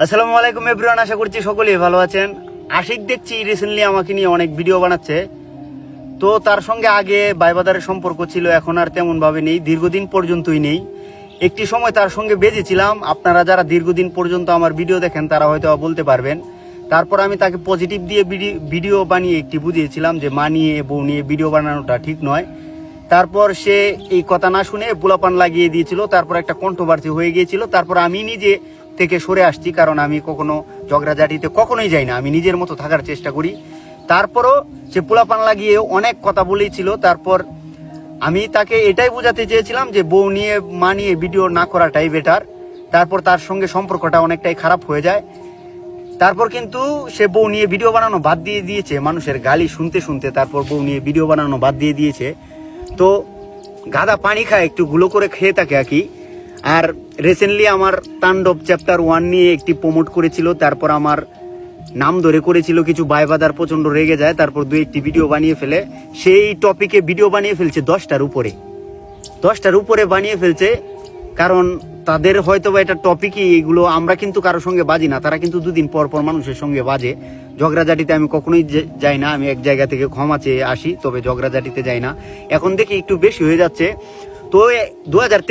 আসসালামু আলাইকুম এভরিওয়ান, আশা করছি সকলেই ভালো আছেন। আশিক দেখছি রিসেন্টলি আমাকে নিয়ে অনেক ভিডিও বানাচ্ছে। তো তার সঙ্গে আগে বাইবাদারের সম্পর্ক ছিল, এখন আর তেমন ভাবে নেই, দীর্ঘদিন পর্যন্তই নেই। একটি সময় তার সঙ্গে বেজেছিলাম, আপনারা যারা দীর্ঘদিন পর্যন্ত আমার ভিডিও দেখেন, তারা হয়তো বলতে পারবেন। তারপর আমি তাকে পজিটিভ দিয়ে ভিডি- ভিডিও বানিয়ে একটি বুঝিয়েছিলাম যে, মা নিয়ে, বউ নিয়ে ভিডিও বানানোটা ঠিক নয়। তারপর সে এই কথা না শুনে পোলাপান লাগিয়ে দিয়েছিল, তারপর একটা কণ্ঠবার্তি হয়ে গিয়েছিল। তারপর আমি নিজে থেকে সরে আসছি, কারণ আমি কখনো ঝগড়াঝাটিতে কখনোই যাই না। আমি নিজের মতো থাকার চেষ্টা করি। তারপরও সে পোলাপান লাগিয়ে অনেক কথা বলেছিল। তারপর আমি তাকে এটাই বোঝাতে চেয়েছিলাম যে, বউ নিয়ে, মা নিয়ে ভিডিও না করাটাই বেটার তারপর তার সঙ্গে সম্পর্কটা অনেকটাই খারাপ হয়ে যায়। তারপর কিন্তু সে বউ নিয়ে ভিডিও বানানো বাদ দিয়ে দিয়েছে। মানুষের গালি শুনতে শুনতে তারপর বউ নিয়ে ভিডিও বানানো বাদ দিয়ে দিয়েছে। তো গাদা পানি খায়, একটু গুলো করে খেয়ে থাকে আর কি। আর রিসেন্টলি আমার তাণ্ডব চ্যাপ্টার ওয়ান নিয়ে একটি প্রমোট করেছিল, তারপর আমার নাম ধরে করেছিল কিছু বাইবাদার প্রচণ্ড রেগে যায়, তারপর দু একটি ভিডিও বানিয়ে ফেলে। সেই টপিকে ভিডিও বানিয়ে ফেলছে দশটার উপরে। দশটার উপরে বানিয়ে ফেলছে, কারণ তাদের হয়তো বা এটা টপিকই এগুলো আমরা কিন্তু কারোর সঙ্গে বাজি না, তারা কিন্তু দুদিন পর পর মানুষের সঙ্গে বাজে। ঝগড়াঝাটিতে আমি কখনোই যাই না, আমি এক জায়গা থেকে ক্ষমা চেয়ে আসি, তবে ঝগড়াঝাটিতে যাই না। এখন দেখি একটু বেশি হয়ে যাচ্ছে। তো দু হাজার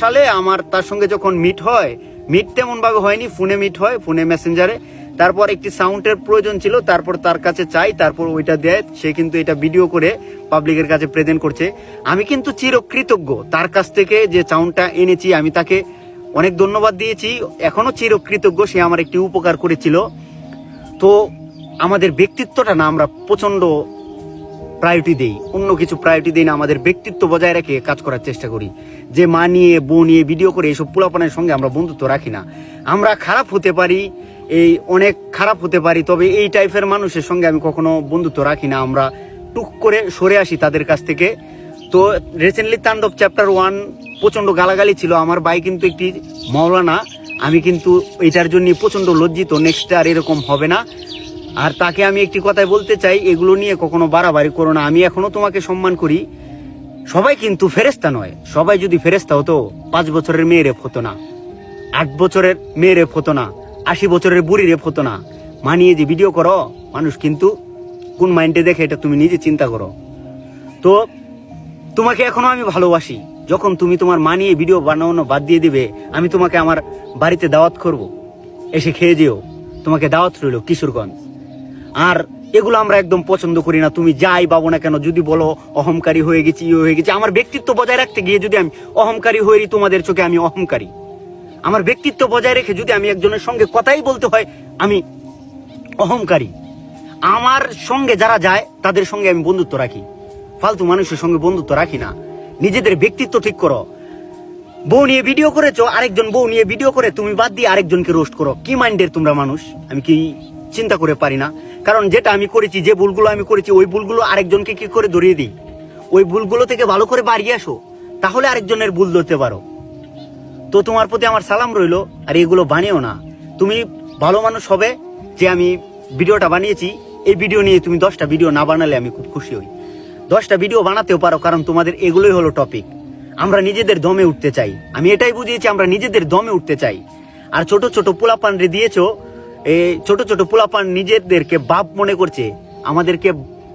সালে আমার তার সঙ্গে যখন মিট হয় মিট তেমন ভাবে হয়নি ফোনে মিট হয় ফোনে মেসেঞ্জারে তারপর একটি সাউন্ডের প্রয়োজন ছিল, তারপর তার কাছে চাই, তারপর ওইটা দেয়, সে কিন্তু এটা ভিডিও করে পাবলিকের কাছে প্রেজেন্ট করছে। আমি কিন্তু চিরকৃতজ্ঞ, তার কাছ থেকে যে সাউন্ডটা এনেছি, আমি তাকে অনেক ধন্যবাদ দিয়েছি। এখনও চিরকৃতজ্ঞ, সে আমার একটি উপকার করেছিল। তো আমাদের ব্যক্তিত্বটা না, আমরা প্রচণ্ড প্রায়োরিটি দেই। অন্য কিছু প্রায়োরিটি দিই না, আমাদের ব্যক্তিত্ব বজায় রেখে কাজ করার চেষ্টা করি। যে মা নিয়ে বউ নিয়ে ভিডিও করে এইসব পোলাপানের সঙ্গে আমরা বন্ধুত্ব রাখি না। আমরা খারাপ হতে পারি, এই অনেক খারাপ হতে পারি, তবে এই টাইপের মানুষের সঙ্গে আমি কখনো বন্ধুত্ব রাখি না। আমরা টুক করে সরে আসি তাদের কাছ থেকে। তো রিসেন্টলি তাণ্ডব চ্যাপ্টার ওয়ান প্রচণ্ড গালাগালি ছিল। আমার ভাই কিন্তু একটি মৌলানা আমি কিন্তু এটার জন্য প্রচণ্ড লজ্জিত। নেক্সট আর এরকম হবে না। আর তাকে আমি একটি কথাই বলতে চাই, এগুলো নিয়ে কখনো বাড়াবাড়ি করো না। আমি এখনও তোমাকে সম্মান করি। সবাই কিন্তু ফেরেস্তা নয়। সবাই যদি ফেরেস্তা হতো, পাঁচ বছরের মেয়ে রেপ হতো না। আট বছরের মেয়ে রেপ হতো না। আশি বছরের বুড়ি রেপ হতো না। মানিয়ে যে ভিডিও করো, মানুষ কিন্তু কোন মাইন্ডে দেখে, এটা তুমি নিজে চিন্তা করো। তো তোমাকে এখনও আমি ভালোবাসি। যখন তুমি তোমার মানিয়ে ভিডিও বানানো বাদ দিয়ে দিবে, আমি তোমাকে আমার বাড়িতে দাওয়াত করব। এসে খেয়ে যেও। তোমাকে দাওয়াত রইল কিশোরগঞ্জ। আর এগুলো আমরা একদম পছন্দ করি না। তুমি যাই পাবো না কেন, যদি বলো অহংকারী হয়ে গেছি ইয়ে হয়ে গেছি, আমার ব্যক্তিত্ব বজায় রাখতে গিয়ে যদি আমি অহংকারী হয়ে তোমাদের চোখে আমি অহংকারী। আমার ব্যক্তিত্ব বজায় রেখে যদি আমি একজনের সঙ্গে কথাই বলতে হয়, আমি অহংকারী। আমার সঙ্গে যারা যায়, তাদের সঙ্গে আমি বন্ধুত্ব রাখি। ফালতু মানুষের সঙ্গে বন্ধুত্ব রাখি না। নিজেদের ব্যক্তিত্ব ঠিক করো। বউ নিয়ে ভিডিও করেছ, আরেকজন বউ নিয়ে ভিডিও করে, তুমি বাদ দিয়ে আরেকজনকে রোস্ট করো। কি মাইন্ডের তোমরা মানুষ? আমি কি চিন্তা করে পারি না? কারণ যেটা আমি করেছি, যে ভুলগুলো আমি করেছি, ওই ভুলগুলো আরেকজনকে কি করে ধরিয়ে দিই? ওই ভুলগুলো থেকে ভালো করে বাড়িয়ে আসো, তাহলে আরেকজনের ভুল ধরতে পারো। তো তোমার প্রতি আমার সালাম রইল, আর এগুলো বানিও না। তুমি ভালো মানুষ হবে, যে আমি ভিডিওটা বানিয়েছি, এই ভিডিও নিয়ে তুমি দশটা ভিডিও না বানালে আমি খুব খুশি হই। দশটা ভিডিও বানাতেও পারো, কারণ তোমাদের এগুলোই হলো টপিক আমরা নিজেদের দমে উঠতে চাই। আমি এটাই বুঝিয়েছি, আমরা নিজেদের দমে উঠতে চাই। আর ছোট ছোট পোলাপান রে দিয়েছ এই ছোট ছোট পোলাপান নিজেদেরকে বাপ মনে করছে। আমাদেরকে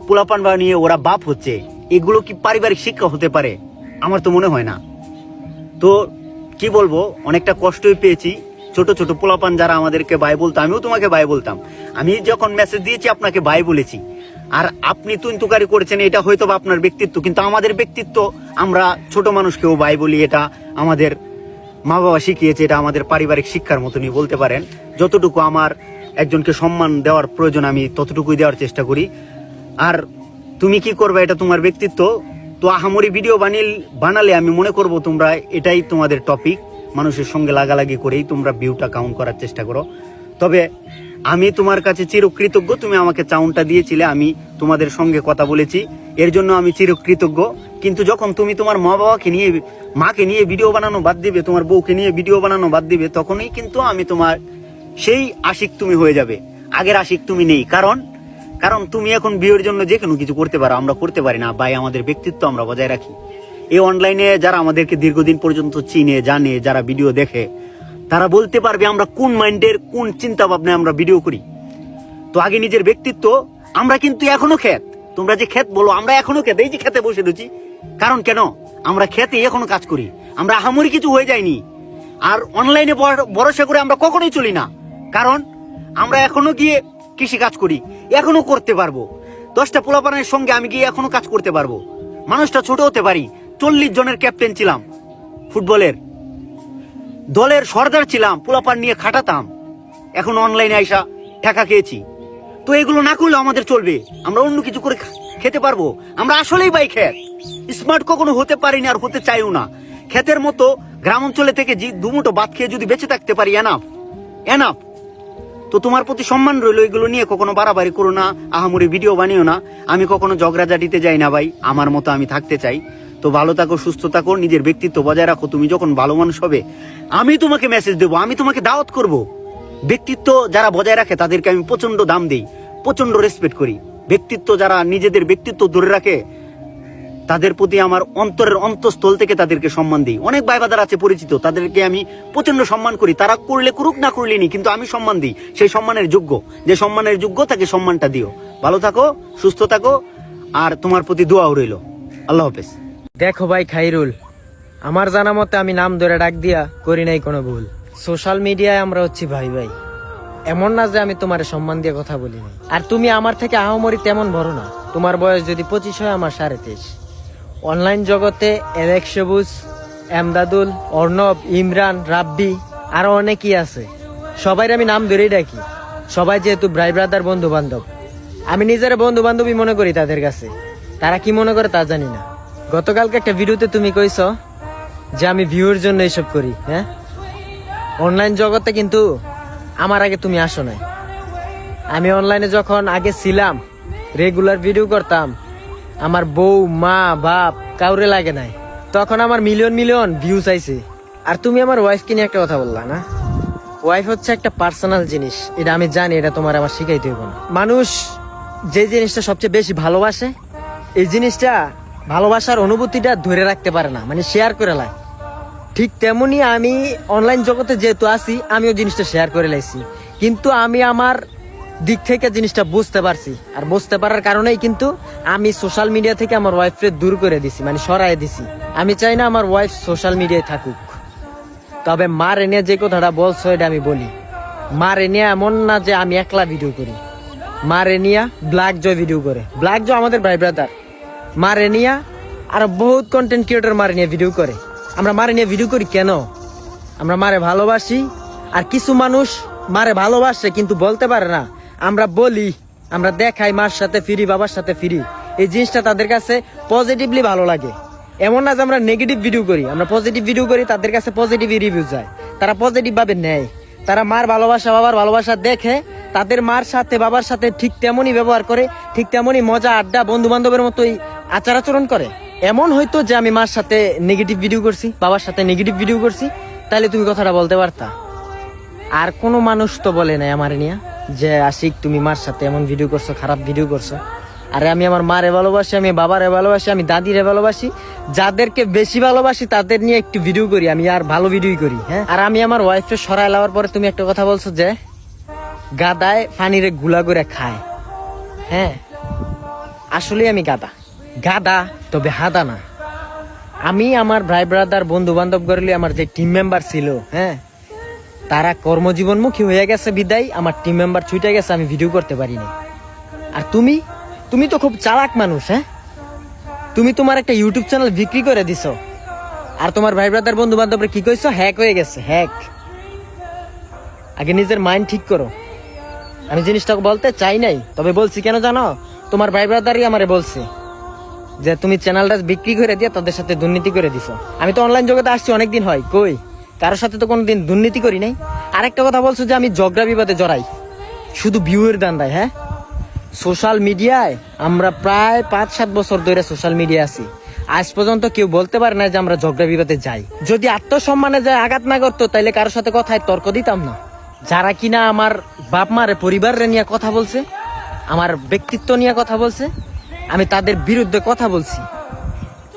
পোলাপান বানিয়ে ওরা বাপ হচ্ছে। এগুলো কি পারিবারিক শিক্ষা হতে পারে? আমার তো মনে হয় না। তো কি বলব, অনেকটা কষ্টই পেয়েছি। ছোট ছোট পোলাপান যারা আমাদেরকে ভাই বলতো, আমিও তোমাকে ভাই বলতাম। আমি যখন মেসেজ দিয়েছি, আপনাকে ভাই বলেছি। আর আপনি তুই তুকারি করেছেন, এটা হয়তো বা আপনার ব্যক্তিত্ব, কিন্তু আমাদের ব্যক্তিত্ব, আমরা ছোট মানুষকেও ভাই বলি, এটা আমাদের মা বাবা শিখিয়েছে, এটা আমাদের পারিবারিক শিক্ষার মতনই বলতে পারেন। যতটুকু আমার একজনকে সম্মান দেওয়ার প্রয়োজন, আমি ততটুকুই দেওয়ার চেষ্টা করি। আর তুমি কি করবে, এটা তোমার ব্যক্তিত্ব। তো আহামরি ভিডিও বানিয়ে বানালে আমি মনে করব তোমরা এটাই তোমাদের টপিক মানুষের সঙ্গে লাগালাগি করেই তোমরা ভিউটা কাউন্ট করার চেষ্টা করো। তবে আমি তোমার কাছে চিরকৃতজ্ঞ, তুমি আমাকে চাউনটা দিয়েছিলে, আমি তোমাদের সঙ্গে কথা বলেছি। এর জন্য আমি চিরকৃতজ্ঞ। কিন্তু যখন তুমি তোমার মা বাবাকে নিয়ে, মাকে নিয়ে ভিডিও বানানো বাদ দিবে, তোমার বউকে নিয়ে ভিডিও বানানো বাদ দিবে, তখনই কিন্তু আমি তোমার সেই আশিক তুমি হয়ে যাবে। আগের আশিক তুমি নেই। কারণ কারণ তুমি এখন বিয়ের জন্য যে কোনো কিছু করতে পারো, আমরা করতে পারি না। ভাই, আমাদের ব্যক্তিত্ব আমরা বজায় রাখি। এই অনলাইনে যারা আমাদেরকে দীর্ঘদিন পর্যন্ত চিনে, জানে, যারা ভিডিও দেখে, তারা বলতে পারবে আমরা কোন মাইন্ডের কোন চিন্তা ভাবনায় আমরা ভিডিও করি। তো আগে নিজের ব্যক্তিত্ব, আমরা কিন্তু এখনও ক্ষেত তোমরা যে ক্ষেত বলো, আমরা এখনও ক্ষেত এই যে খেতে বসে রয়েছি কারণ কেন? আমরা খেতে এখনও কাজ করি। আমরা আহামরি কিছু হয়ে যায়নি। আর অনলাইনে ভরসা করে আমরা কখনোই চলি না। কারণ আমরা এখনও গিয়ে কৃষি কাজ করি। এখনও করতে পারব। দশটা পোলাপানের সঙ্গে আমি গিয়ে এখনও কাজ করতে পারব। মানুষটা ছোট হতে পারি। চল্লিশ জনের ক্যাপ্টেন ছিলাম ফুটবলের। দলের সর্দার ছিলাম, পোলাপান নিয়ে খাটাতাম। এখন অনলাইনে আইসা ঠেকা খেয়েছি। তো এগুলো না করলে আমাদের চলবে। আমরা অন্য কিছু করে খেতে পারব। আমরা আসলেই বাই খেত। স্মার্ট কখনো হতে পারিনি আর হতে চাইও না। ক্ষেতের মতো গ্রাম অঞ্চলে থেকে দুমুটো বাদ খেয়ে যদি বেঁচে থাকতে পারি এনাফ এনাফ তো তোমার প্রতি সম্মান রইল, এগুলো নিয়ে কখনো বাড়াবাড়ি করো না, আহামরি ভিডিও বানিও না। আমি কখনো ঝগড়াঝাটিতে যাই না ভাই, আমার মতো আমি থাকতে চাই। তো ভালো থাকো, সুস্থ থাকো, নিজের ব্যক্তিত্ব বজায় রাখো, তুমি যখন ভালো মানুষ হবে, আমি তোমাকে মেসেজ দেবো, আমি তোমাকে দাওয়াত করব। ব্যক্তিত্ব যারা বজায় রাখে, তাদেরকে আমি প্রচণ্ড দাম দিই প্রচণ্ড রেসপেক্ট করি। ব্যক্তিত্ব যারা নিজেদের ব্যক্তিত্ব ধরে রাখে, তাদের প্রতি আমার অন্তরের অন্তঃস্থল থেকে তাদেরকে সম্মান দিই। অনেক ভাইবাদার আছে পরিচিত, তাদেরকে আমি প্রচণ্ড সম্মান করি। তারা করলে করুক, না করলে নি কিন্তু আমি সম্মান দিই। সেই সম্মানের যোগ্য। যে সম্মানের যোগ্য, তাকে সম্মানটা দিও। ভালো থাকো, সুস্থ থাকো, আর তোমার প্রতি দোয়াও রইল। আল্লাহ হাফেজ। দেখো ভাই খাইরুল, আমার জানা মতে আমি নাম ধরে ডাক দিয়া করি নাই কোনো ভুল। সোশ্যাল মিডিয়ায় আমরা হচ্ছি ভাই ভাই। এমন না যে আমি তোমার সম্মান দিয়ে কথা বলি আর তুমি আমার থেকে আহমরি তেমন বড় না। তোমার বয়স যদি পঁচিশ হয়, আমার সাড়ে তেইশ। অনলাইন জগতে এলেক সবুজ, এমদাদুল, অর্ণব, ইমরান, রাব্বি, আরও অনেকেই আছে। সবাই আমি নাম ধরেই ডাকি। সবাই যেহেতু ব্রাই ব্রাদার বন্ধু বান্ধব আমি নিজের বন্ধু বান্ধবী মনে করি তাদের কাছে। তারা কি মনে করে তা জানি না। গতকালকে একটা ভিডিওতে তুমি কইছ যে আমি ভিউর জন্য এসব করি হ্যাঁ? অনলাইন জগতে কিন্তু আমার আগে তুমি আসো নাই। আমি অনলাইনে যখন আগে ছিলাম রেগুলার ভিডিও করতাম, আমার বউ, মা, বাপ কাউরে লাগে নাই। তখন আমার মিলিয়ন মিলিয়ন ভিউজ আইছে। আর তুমি আমার ওয়াইফকে নিয়ে একটা কথা বললা না? ওয়াইফ হচ্ছে একটা পার্সোনাল জিনিস। এটা আমি জানি, এটা তোমার আমার শিখাইতে হবে না। মানুষ যে জিনিসটা সবচেয়ে বেশি ভালোবাসে, এই জিনিসটা ভালোবাসার অনুভূতিটা ধরে রাখতে পারে না। মানে শেয়ার করে লাই ঠিক তেমনি আমি অনলাইন জগতে যেহেতু আছি, আমিও জিনিসটা শেয়ার করে লাইছি। কিন্তু আমি আমার দিক থেকে জিনিসটা বুঝতে পারছি। আর বুঝতে পারার কারণেই কিন্তু আমি সোশ্যাল মিডিয়া থেকে আমার ওয়াইফকে দূর করে দিছি মানে সরাই দিছি। আমি চাই না আমার ওয়াইফ সোশ্যাল মিডিয়ায় থাকুক। তবে মার এনে যে কথাটা বলছো, এটা আমি বলি। মার এনিয়া এমন না যে আমি একলা ভিডিও করি। মার এনিয়া ব্ল্যাক জয় ভিডিও করে। ব্ল্যাক জয় আমাদের ভাই ব্রাদার মার এনিয়া আর বহুত কন্টেন্ট ক্রিয়েটর মারে নিয়ে ভিডিও করে। আমরা মারে নিয়ে ভিডিও করি কেন? আমরা মারে ভালোবাসি, আর কিছু মানুষ মারে ভালোবাসে কিন্তু বলতে পারে না। আমরা বলি, আমরা দেখাই মার সাথে ফিরি, বাবার সাথে ফিরি। এই জিনিসটা তাদের কাছে পজিটিভলি ভালো লাগে। এমন না যে আমরা নেগেটিভ ভিডিও করি। আমরা পজিটিভ ভিডিও করি, তাদের কাছে পজিটিভ রিভিউ যায়। তারা পজিটিভ ভাবে নেয়। তারা মার ভালোবাসা, বাবার ভালোবাসা দেখে, তাদের মার সাথে, বাবার সাথে ঠিক তেমনই ব্যবহার করে, ঠিক তেমনই মজা, আড্ডা বন্ধু বান্ধবের মতোই আচার আচরণ করে। এমন হয়তো যে আমি মার সাথে নেগেটিভ ভিডিও করছি, বাবার সাথে নেগেটিভ ভিডিও করছি তাহলে তুমি কথাটা বলতে পারতা। আর কোনো মানুষ তো বলে নাই আমার নিয়ে যে, আশিক, তুমি মার সাথে এমন ভিডিও করছ, খারাপ ভিডিও করছ। আরে আমি আমার মারে ভালোবাসি, আমি বাবারে ভালোবাসি, আমি দাদিরে ভালোবাসি। যাদেরকে বেশি ভালোবাসি, তাদের নিয়ে একটু ভিডিও করি, আমি আর ভালো ভিডিও করি হ্যাঁ? আর আমি আমার ওয়াইফকে সরাই লাওয়ার পরে তুমি একটা কথা বলছো যে, গাদায় পানিরে গুলা করে খায় হ্যাঁ? আসলে আমি গাদা। গাদা, তবে হাদা না। আমি আমার ভাই ব্রাদার বন্ধু বান্ধব করলে আমার যে টিম মেম্বার ছিল হ্যাঁ তারা কর্মজীবনমুখী হয়ে গেছে বিদায়, আমার টিম মেম্বার ছুটে গেছে, আমি ভিডিও করতে পারিনি। আর তুমি? তুমি তো খুব চালাক মানুষ হ্যাঁ? তুমি তোমার একটা ইউটিউব চ্যানেল বিক্রি করে দিছো। আর তোমার ভাই ব্রাদার বন্ধু বান্ধবরা কি কইছো? হ্যাক হয়ে গেছে, হ্যাক। আগে নিজের মাইন্ড ঠিক করো। আমি জিনিসটা বলতে চাই নাই, তবে বলছি, কেন জানো? তোমার ভাই ব্রাদারই আমারে বলছে। যে তুমি চ্যানেলটা বিক্রি করে দিয়ে তাদের সাথে দুর্নীতি করে দিছো। আমি তো অনলাইন জগতে আসছি, অনেকদিন হয়। কই? কারোর সাথে তো কোনোদিন দুর্নীতি করি নাই। আরেকটা কথা বলছো যে আমি ঝগড়া বিবাদে জড়াই। শুধু ভিউয়ের দান্দায় হ্যাঁ? সোশ্যাল মিডিয়ায় আমরা প্রায় পাঁচ, সাত বছর ধরে সোশ্যাল মিডিয়া আছি। আজ পর্যন্ত কেউ বলতে পারে না যে আমরা ঝগড়া বিবাদে যাই। যদি আত্মসম্মানে যায় আঘাত না করতো, তাইলে কারোর সাথে কথায় তর্ক দিতাম না। যারা কিনা আমার বাপ মারে পরিবারে নিয়ে কথা বলছে, আমার ব্যক্তিত্ব নিয়ে কথা বলছে আমি তাদের বিরুদ্ধে কথা বলছি।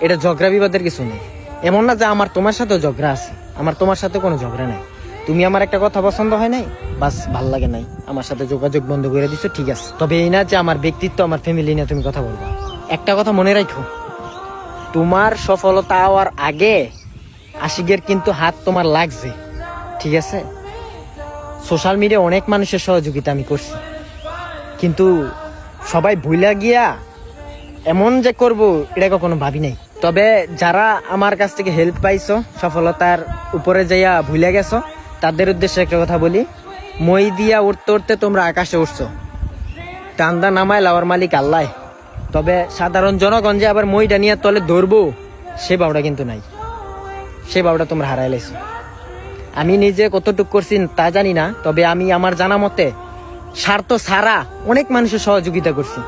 এটা ঝগড়া বিবাদের কিছু নেই। এমন না যে আমার তোমার সাথেও ঝগড়া আছে। আমার তোমার সাথে কোনো ঝগড়া নাই। তুমি আমার একটা কথা পছন্দ হয় নাই? বাস, ভালো লাগে নাই। আমার সাথে যোগাযোগ বন্ধ করে দিছো, ঠিক আছে। তবে এই না যে আমার ব্যক্তিত্ব, আমার ফ্যামিলি নিয়ে তুমি কথা বলবা। একটা কথা মনে রাখো। তোমার সফলতা হওয়ার আগে আশিকের কিন্তু হাত তোমার লাগছে। ঠিক আছে? সোশ্যাল মিডিয়া অনেক মানুষের সহযোগিতা আমি করছি। কিন্তু সবাই ভুলা গিয়া এমন যে করব, এটা কখনো ভাবি নাই। তবে যারা আমার কাছ থেকে হেল্প পাইছো, সফলতার উপরে যাইয়া ভুলে গেছো, তাদের উদ্দেশ্যে একটা কথা বলি। মই দিয়া উঠতে উঠতে তোমরা আকাশে উঠছো টান্দা নামায় লাওয়ার মালিক আল্লাহ। তবে সাধারণ জনগণ যে আবার মইটা নিয়ে তলে ধরবো, সে বাউটা কিন্তু নাই। সে বাউটা তোমরা হারাই লাইছো। আমি নিজে কতটুক করছি তা জানি না, তবে আমি আমার জানা মতে স্বার্থ ছাড়া অনেক মানুষের সহযোগিতা করছি।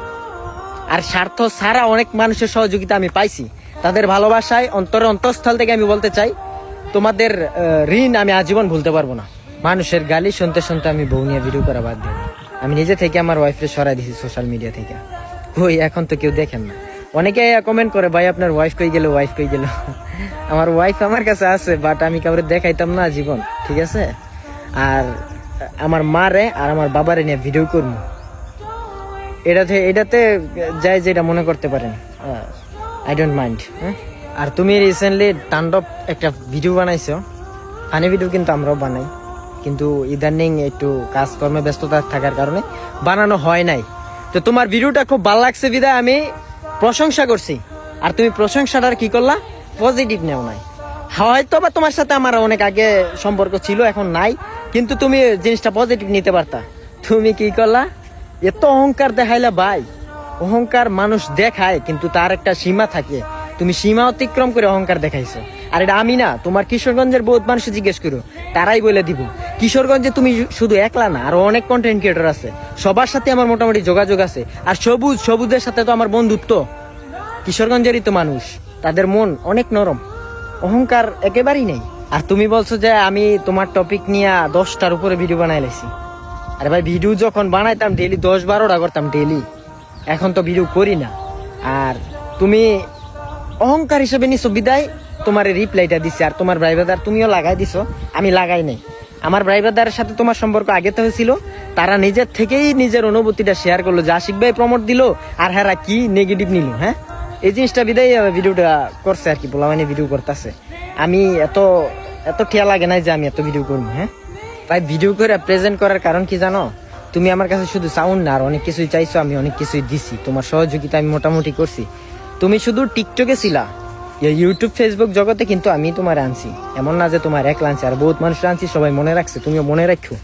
আর স্বার্থ ছাড়া অনেক মানুষের সহযোগিতা আমি পাইছি। তাদের ভালোবাসায় অন্তর অন্তঃস্থল থেকে আমি বলতে চাই, তোমাদের ঋণ আমি আজীবন ভুলতে পারব না। মানুষের গালি শুনতে শুনতে আমি বউ নিয়ে ভিডিও করা বাদ দিই আমি নিজে থেকে আমার ওয়াইফকে সরাই দিছি সোশ্যাল মিডিয়া থেকে। ওই এখন তো কেউ দেখেন না। অনেকে কমেন্ট করে, ভাই, আপনার ওয়াইফ কই গেল ওয়াইফ কই গেল? আমার ওয়াইফ আমার কাছে আছে বাট আমি কাউরে দেখাইতাম না জীবন ঠিক আছে? আর আমার মারে আর আমার বাবারে নিয়ে ভিডিও করব। এটাতে এটাতে যাই যেটা মনে করতে পারেন। আই ডোন্ট মাইন্ড হ্যাঁ? আর তুমি রিসেন্টলি তাণ্ডব একটা ভিডিও বানাইছো। ফানি ভিডিও কিন্তু আমরাও বানাই। কিন্তু ইদানিং একটু কাজকর্মে ব্যস্ততা থাকার কারণে বানানো হয় নাই। তো তোমার ভিডিওটা খুব ভালো লাগছে বিদায়। আমি প্রশংসা করছি। আর তুমি প্রশংসাটার কি করলা? পজিটিভ নেও নাই। হয়তো বা তোমার সাথে আমার অনেক আগে সম্পর্ক ছিল, এখন নাই। কিন্তু তুমি জিনিসটা পজিটিভ নিতে পারতা। তুমি কি করলা? এত অহংকার দেখাইলা ভাই। অহংকার মানুষ দেখায়, কিন্তু তার একটা সীমা থাকে। তুমি সীমা অতিক্রম করে অহংকার দেখাইছো। আর এটা আমি না, তোমার কিশোরগঞ্জের বহুত মানুষ জিজ্ঞেস করো, তারাই বলে দিব। কিশোরগঞ্জে তুমি শুধু একলা না, আরও অনেক কন্টেন্ট ক্রিয়েটর আছে। সবার সাথে আমার মোটামুটি যোগাযোগ আছে। আর সবুজ, সবুজের সাথে তো আমার বন্ধুত্ব। কিশোরগঞ্জেরই তো মানুষ, তাদের মন অনেক নরম। অহংকার একেবারেই নেই। আর তুমি বলছো যে আমি তোমার টপিক নিয়ে দশটার উপরে ভিডিও বানাই লাইছি আরে ভাই ভিডিও যখন বানাইতাম ডেলি দশ বারোটা করতাম ডেলি এখন তো ভিডিও করি না। আর তুমি অহংকার হিসেবে নিছো, বিদায়। তোমার রিপ্লাইটা দিছে, আর তোমার ব্রাইভাদার তুমিও লাগাই দিছো। আমি লাগাই নাই। আমার ব্রাইভাদারের সাথে তোমার সম্পর্ক আগে তো হয়েছিল। তারা নিজের থেকেই নিজের অনুভূতিটা শেয়ার করল, যে ভাই প্রমোট দিল, আর হ্যাঁ কি নেগেটিভ নিল হ্যাঁ? এই জিনিসটা বিদায় ভিডিওটা করছে আর কি বলা মানে ভিডিও করতেছে। আমি এত এত ঠেয়া লাগে নাই যে আমি এত ভিডিও করব হ্যাঁ? ভাই ভিডিও করে প্রেজেন্ট করার কারণ কি জানো? তুমি আমার কাছে শুধু সাউন্ড না, আর অনেক কিছুই চাইছো, আমি অনেক কিছুই দিছি। তোমার সহযোগিতা আমি মোটামুটি করছি। তুমি শুধু টিকটকে ছিলা। ইউটিউব ফেসবুক জগতে কিন্তু আমি তোমার আনছি। এমন না যে তোমার এক আনছি আর বহুত মানুষ আনছি, সবাই মনে রাখছে, তুমিও মনে রাখো।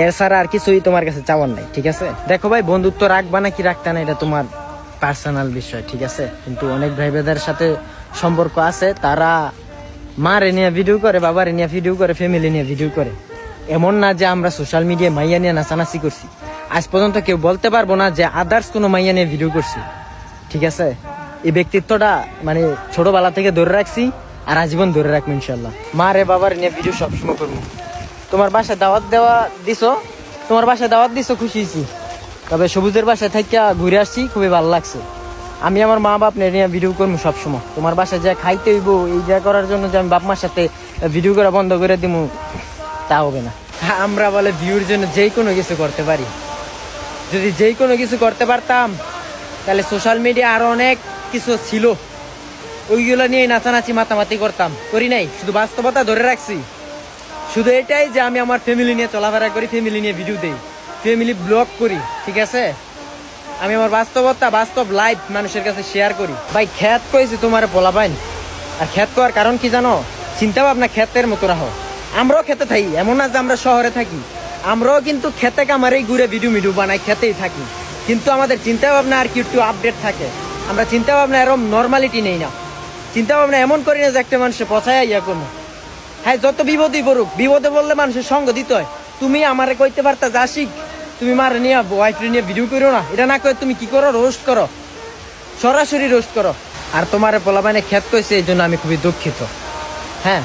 এর ছাড়া আর কিছুই তোমার কাছে চাওয়ার নাই, ঠিক আছে? দেখো ভাই, বন্ধুত্ব রাখবা না কি রাখতা না, এটা তোমার পার্সোনাল বিষয়, ঠিক আছে? কিন্তু অনেক ভাই বেদার সাথে সম্পর্ক আছে, তারা মা মারে নিয়ে ভিডিও করে, বাবারে নিয়ে ভিডিও করে ফ্যামিলি নিয়ে ভিডিও করে। এমন না যে আমরা সোশ্যাল মিডিয়ায় মাইয়া নিয়ে নাচানাচি করছি। আজ পর্যন্ত কেউ বলতে পারব না যে আদার্স কোনো মাইয়া নিয়ে ভিডিও করছি। ঠিক আছে? এই ব্যক্তিত্বটা মানে ছোটবেলা থেকে ধরে রাখছি আর আজীবন ধরে রাখব ইনশাল্লাহ মা রে বাবার নিয়ে ভিডিও সবসময় করব। তোমার বাসায় দাওয়াত দেওয়া দিছো? তোমার বাসায় দাওয়াত দিছো? খুশি হয়েছি। তবে সবুজের বাসায় থেকে ঘুরে আসছি, খুবই ভালো লাগছে। আমি আমার মা বাপ নিয়ে ভিডিও করব সবসময়। তোমার বাসায় যা খাইতে হইব, এই যা করার জন্য যে আমি বাপ মার সাথে ভিডিও করা বন্ধ করে দিব তা হবে না। আমরা বলে ভিউর জন্য যে কোনো কিছু করতে পারি। যদি যেই কোনো কিছু করতে পারতাম, তাহলে সোশ্যাল মিডিয়া আরও অনেক কিছু ছিল। ওইগুলো নিয়ে নাচানাচি মাতামাতি করতাম। করি নাই, শুধু বাস্তবতা ধরে রাখছি। শুধু এটাই যে আমি আমার ফ্যামিলি নিয়ে চলাফেরা করি ফ্যামিলি নিয়ে ভিডিও দেই। ফ্যামিলি ব্লগ করি, ঠিক আছে? আমি আমার বাস্তবতা, বাস্তব লাইফ মানুষের কাছে শেয়ার করি। ভাই খ্যাত কইছি তোমার বলা পাইন আর খ্যাত করার কারণ কি জানো? চিন্তা ভাবনা খ্যাতের মতো রাখো। আমরাও খেতে থাকি, এমন না যে আমরা শহরে থাকি। আমরাও কিন্তু খেতে কামারেই ঘুরে ভিডিও মিডিও বানাই, খেতেই থাকি। কিন্তু আমাদের চিন্তা ভাবনা আর কি একটু আপডেট থাকে। আমরা চিন্তা ভাবনা এরকম নর্মালিটি নেই না। চিন্তা ভাবনা এমন করি না যে একটা মানুষের পছায় ইয়া করব হ্যাঁ যত বিপদই পড়ুক, বিপদে বললে মানুষের সঙ্গ দিতে হয়। তুমি আমারে কইতে পারতা যা আশিক, তুমি মার নিয়ে ওয়াইফ নিয়ে ভিডিও করো না। এটা না করে তুমি কি করো? রোস্ট করো। সরাসরি রোস্ট করো। আর তোমার পোলাবানে খ্যাত কইছে, এই জন্য আমি খুবই দুঃখিত। হ্যাঁ।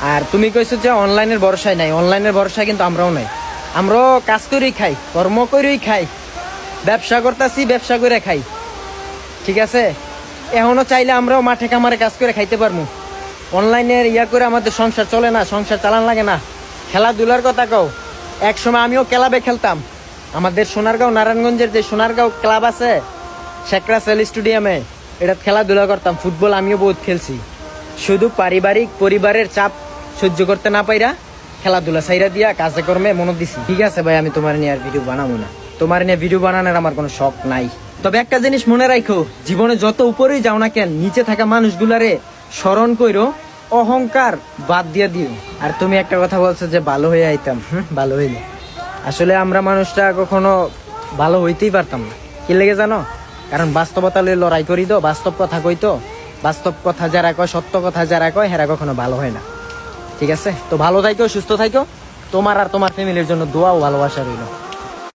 আর তুমি কইছো যে অনলাইনের ভরসায় নাই। অনলাইনের ভরসায় কিন্তু আমরাও নাই। আমরাও কাজ করেই খাই, কর্ম করেই খাই, ব্যবসা করতেছি, ব্যবসা করে খাই। ঠিক আছে? এখনও চাইলে আমরাও মাঠে কামারে কাজ করে খাইতে পারব অনলাইনের ইয়া করে আমাদের সংসার চলে না, সংসার চালান লাগে না। খেলাধুলার কথা কও। এক সময় আমিও ক্লাবে খেলতাম। আমাদের সোনারগাঁও, নারায়ণগঞ্জের যে সোনারগাঁও ক্লাব আছে শেখরা সেল স্টেডিয়ামে এটা খেলাধুলা করতাম, ফুটবল আমিও বহুত খেলছি। শুধু পারিবারিক পরিবারের চাপ সহ্য করতে না পাইরা খেলাধুলা সাইরা দিয়া কাজে কর্মে মনে দিছি। ঠিক আছে ভাই, আমি তোমার নিয়ে আর ভিডিও বানাবো না। তোমার নিয়ে ভিডিও বানানোর আমার কোনো শখ নাই। তবে একটা জিনিস মনে রাখো জীবনে যত উপরেই যাও না কেন, নিচে থাকা মানুষগুলারে স্মরণ কইরো, অহংকার বাদ দিয়ে দিও। আর তুমি একটা কথা বলছো যে, ভালো হয়ে আইতাম। ভালো হইলে। আসলে আমরা মানুষটা কখনো ভালো হইতেই পারতাম না। কি লেগে জানো? কারণ বাস্তবতা লই লড়াই করি তো, বাস্তব কথা কই তো? বাস্তব কথা যারা কয়, সত্য কথা যারা কয়, হেরা কখনো ভালো হয় না। ঠিক আছে? তো ভালো থাইকো, সুস্থ থাইকো। তোমার আর তোমার ফ্যামিলির জন্য দোয়া ও ভালোবাসা রইল।